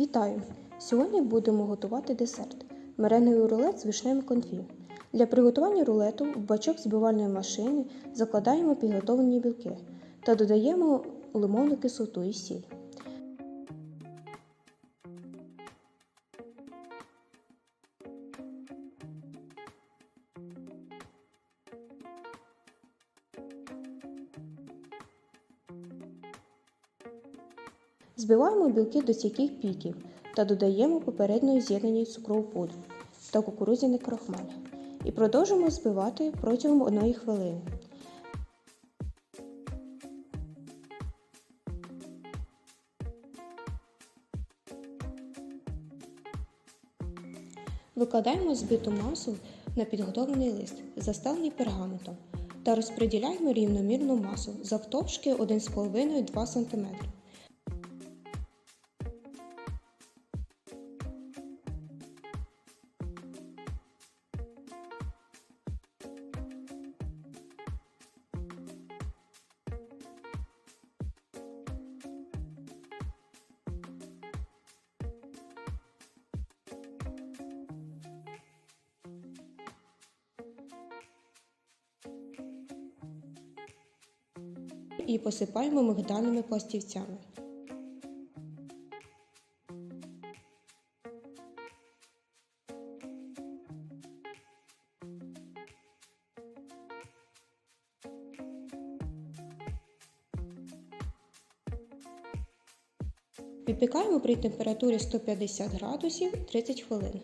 Вітаю! Сьогодні будемо готувати десерт меренговий рулет з вишневим конфі. Для приготування рулету в бачок збивальної машини закладаємо підготовлені білки та додаємо лимонну кислоту і сіль. Збиваємо білки до стійких піків та додаємо попередньо з'єднані цукрову пудру та кукурудзяний крохмаль. І продовжуємо збивати протягом 1 хвилини. Викладаємо збиту масу на підготовлений лист, заставлений пергаментом, та розподіляємо рівномірну масу завтовшки 1,5-2 см. І посипаємо мигдальними пластівцями. Випікаємо при температурі 150 градусів 30 хвилин.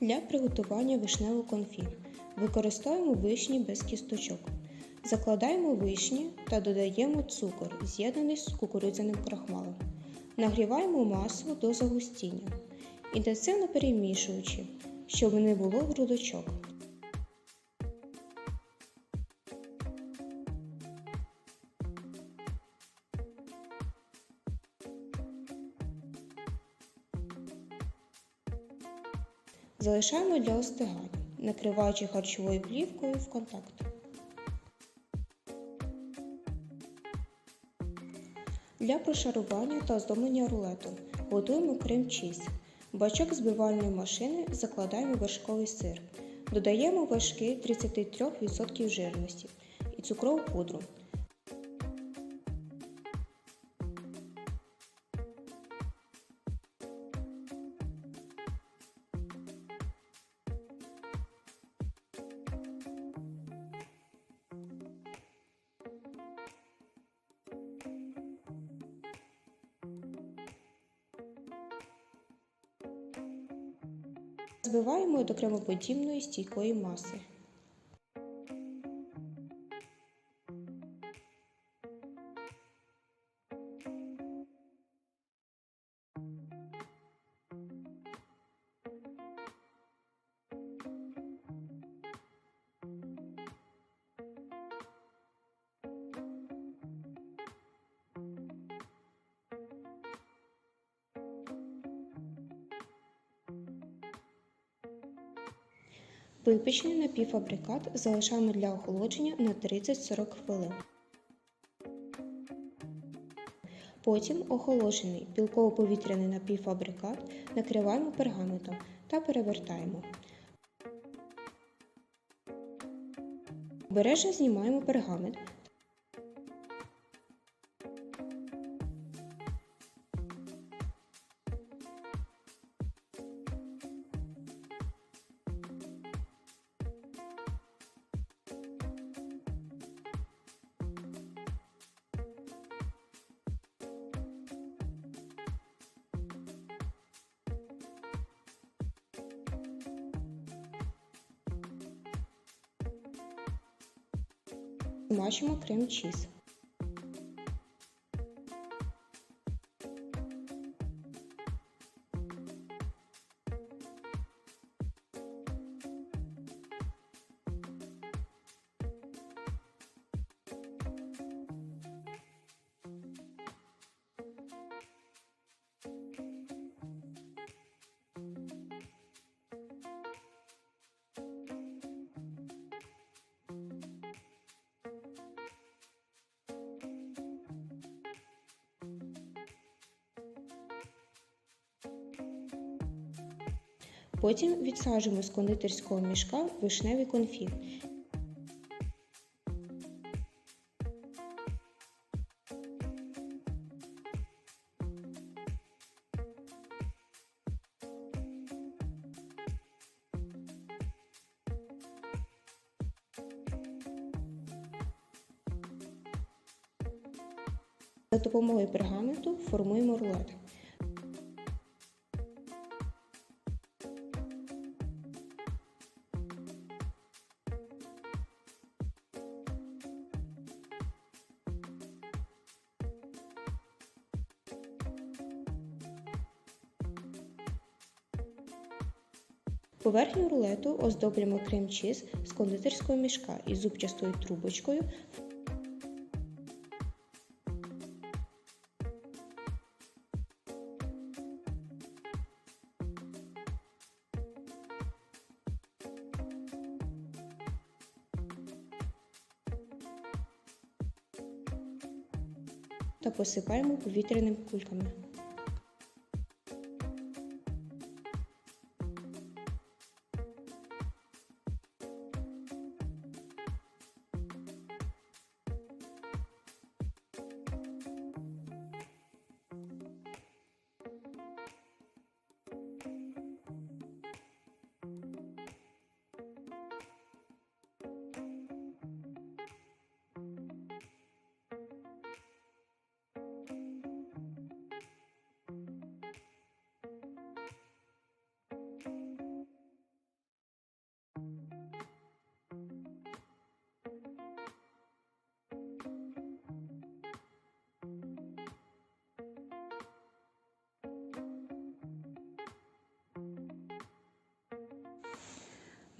Для приготування вишневого конфі використовуємо вишні без кісточок. Закладаємо вишні та додаємо цукор, з'єднаний з кукурудзяним крахмалом. Нагріваємо масу до загустіння, інтенсивно перемішуючи, щоб не було грудочок. Залишаємо для остигання, накриваючи харчовою плівкою в контакт. Для прошарування та оздоблення рулету готуємо крем-чіз. Бачок збивальної машини закладаємо вершковий сир. Додаємо вершки 33% жирності і цукрову пудру. Збиваємо до кремоподібної стійкої маси. Випечений напівфабрикат залишаємо для охолодження на 30-40 хвилин. Потім охолоджений білково-повітряний напівфабрикат накриваємо пергаментом та перевертаємо. Обережно знімаємо пергамент Змащимо крем-чіз. Потім відсаджуємо з кондитерського мішка вишневий конфіт. За допомогою пергаменту формуємо рулет. Поверхню рулету оздоблюємо крем-чіз з кондитерського мішка із зубчастою трубочкою та посипаємо повітряними кульками.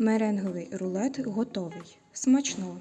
Меренговий рулет готовий. Смачного!